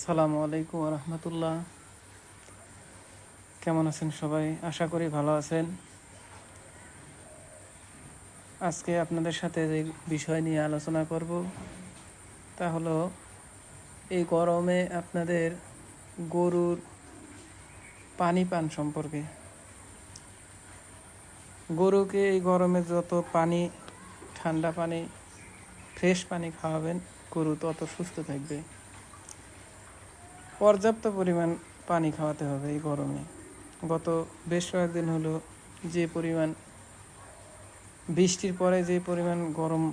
আসসালামু আলাইকুম রহমতুল্লাহ। কেমন আছেন সবাই? আশা করি ভালো আছেন। আজকে আপনাদের সাথে যে বিষয় নিয়ে আলোচনা করব, তা হলো এই গরমে আপনাদের গরুর পানি পান সম্পর্কে। গরুকে এই গরমে যত পানি, ঠান্ডা পানি, ফ্রেশ পানি খাওয়াবেন, গরু তত সুস্থ থাকবে। পর্যাপ্ত পরিমাণ পানি খাওয়াতে হবে এই গরমে। গত বেশ কয়েকদিন হলো যে পরিমাণ বৃষ্টির পরে যে পরিমাণ গরম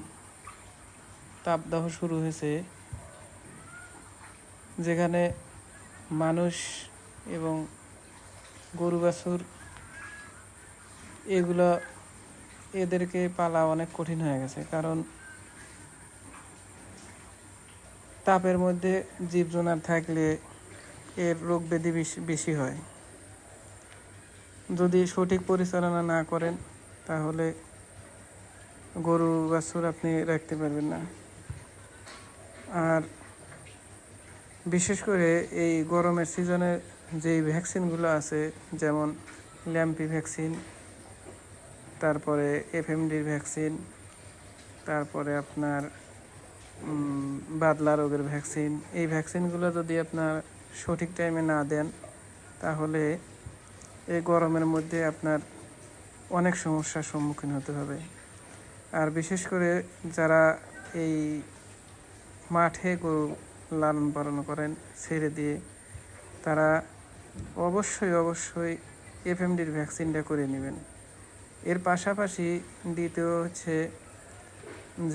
তাপদাহ শুরু হয়েছে, যেখানে মানুষ এবং গরু, বাছুর এগুলো এদেরকে পালা অনেক কঠিন হয়ে গেছে। কারণ তাপের মধ্যে জীবজনার থাকলে এর রোগ ব্যাধি বেশি হয়। যদি সঠিক পরিচালনা না করেন, তাহলে গরু, বাছুর আপনি রাখতে পারবেন না। আর বিশেষ করে এই গরমের সিজনে যেই ভ্যাকসিনগুলো আছে, যেমন ল্যাম্পি ভ্যাকসিন, তারপরে এফএমডির ভ্যাকসিন, তারপরে আপনার বাদলা রোগের ভ্যাকসিন, এই ভ্যাকসিনগুলো যদি আপনার সঠিক টাইমে না দেন, তাহলে এই গরমের মধ্যে আপনার অনেক সমস্যার সম্মুখীন হতে হবে। আর বিশেষ করে যারা এই মাঠে গরু লালন পালন করেন, ছেড়ে দিয়ে, তারা অবশ্যই অবশ্যই এফএমডির ভ্যাকসিনটা করে নেবেন। এর পাশাপাশি দ্বিতীয় হচ্ছে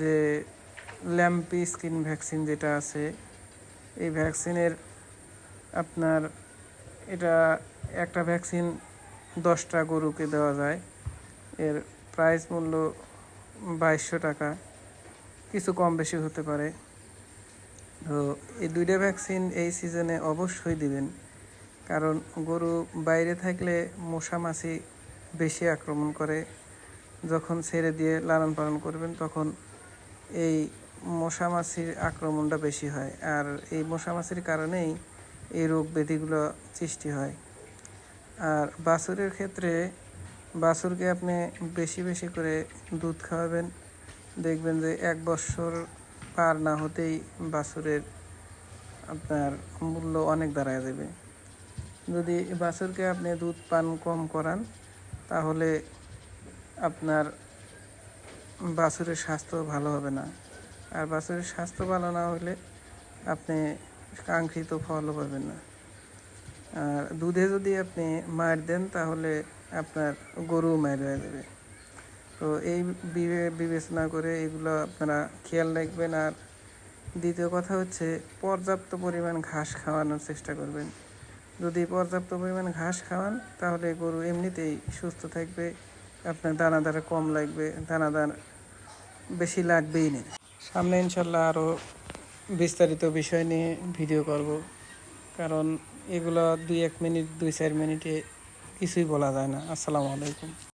যে ল্যাম্পি স্কিন ভ্যাকসিন যেটা আছে, এই ভ্যাকসিনের আপনার এটা একটা ভ্যাকসিন দশটা গরুকে দেওয়া যায়। এর প্রাইস মূল্য বাইশশো টাকা। কিছু কম বেশি হতে পারে। তো এই দুইটা ভ্যাকসিন এই সিজনে অবশ্যই দিবেন। কারণ গরু বাইরে থাকলে মশা মাছি বেশি আক্রমণ করে। যখন ছেড়ে দিয়ে লালন পালন করবেন, তখন এই মশা মাছির আক্রমণটা বেশি হয়। আর এই মশা মাছির কারণেই এই রোগ ব্যাধিগুলো সৃষ্টি হয়। আর বাছুরের ক্ষেত্রে বাছুরকে আপনি বেশি বেশি করে দুধ খাওয়াবেন। দেখবেন যে এক বছর পার না হতেই বাছুরের আপনার মূল্য অনেক দাঁড়ায় দেবে যদি বাছুরকে আপনি দুধ পান কম করান, তাহলে আপনার বাছুরের স্বাস্থ্য ভালো হবে না। আর বাছুরের স্বাস্থ্য ভালো না হলে আপনি কাঙ্ক্ষিত ফলও পাবেন না। আর দুধে যদি আপনি মার দেন, তাহলে আপনার গরু মার হয়ে যাবে। তো এই বিবে- বিবেচনা করে এগুলো আপনারা খেয়াল রাখবেন। আর দ্বিতীয় কথা হচ্ছে, পর্যাপ্ত পরিমাণ ঘাস খাওয়ানোর চেষ্টা করবেন। যদি পর্যাপ্ত পরিমাণ ঘাস খাওয়ান, তাহলে গরু এমনিতেই সুস্থ থাকবে, আপনার দানাদার কম লাগবে, দানাদার বেশি লাগবেই না। সামনে ইনশাল্লাহ আরও বিস্তারিত বিষয় নিয়ে ভিডিও করব। কারণ এগুলো দুই এক মিনিট, দুই চার মিনিটে কিছুই বলা যায় না। আসসালামু আলাইকুম।